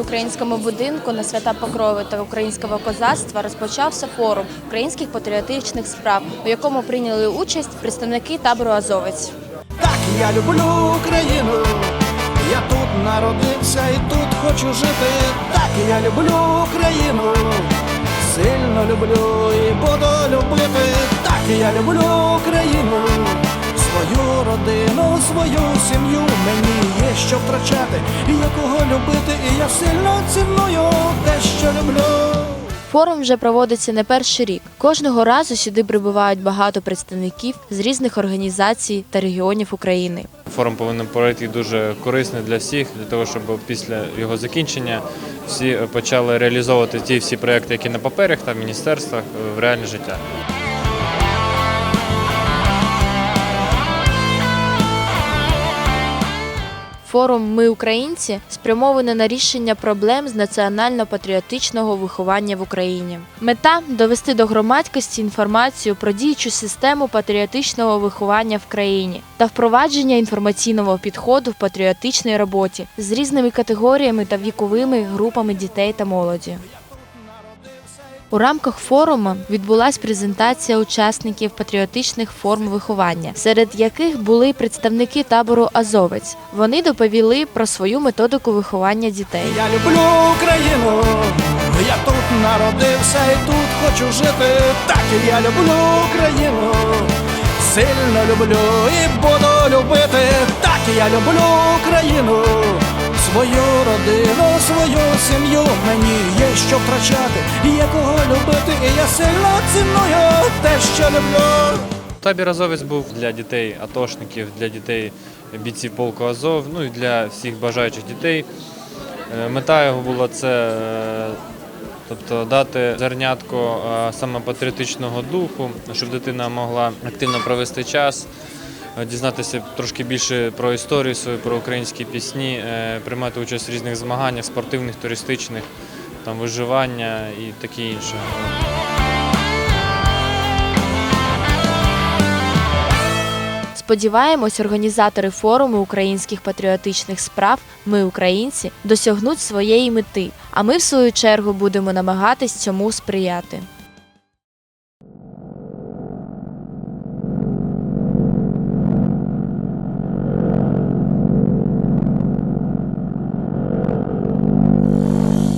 українському будинку на свята Покрови та українського козацтва розпочався форум українських патріотичних справ, у якому прийняли участь представники табору Азовець. Так я люблю Україну, я тут народився і тут хочу жити. Так я люблю Україну, сильно люблю і буду любити. Так я люблю Україну, свою родину, свою сім'ю. Мені що втрачати, і є кого любити, і я сильно ціную те, що люблю. Форум вже проводиться не перший рік. Кожного разу сюди прибувають багато представників з різних організацій та регіонів України. Форум повинен пройти дуже корисний для всіх, для того, щоб після його закінчення всі почали реалізовувати ті всі проекти, які на паперах та в міністерствах е, в реальне життя. Форум Ми українці спрямований на рішення проблем з національно-патріотичного виховання в Україні. Мета довести до громадськості інформацію про діючу систему патріотичного виховання в країні та впровадження інформаційного підходу в патріотичній роботі з різними категоріями та віковими групами дітей та молоді. У рамках форуму відбулась презентація учасників патріотичних форм виховання, серед яких були представники табору Азовець. Вони доповіли про свою методику виховання дітей. Я люблю Україну, я тут народився і тут хочу жити. Так і я люблю Україну, сильно люблю і буду любити. Так і я люблю Україну, свою родину, свою сім'ю. Мені що втрачати, є кого любити, і я сильно ціную те, що люблю. Табір Азовець був для дітей атошників, для дітей бійців полку Азов, ну і для всіх бажаючих дітей. Е, Мета його була це е, тобто дати зернятко е, саме патріотичного духу, щоб дитина могла активно провести час, дізнатися трошки більше про історію свою, про українські пісні, приймати участь в різних змаганнях спортивних, туристичних, там виживання і таке інше. Сподіваємось, організатори форуму українських патріотичних справ Ми українці досягнуть своєї мети. А ми, в свою чергу, будемо намагатись цьому сприяти.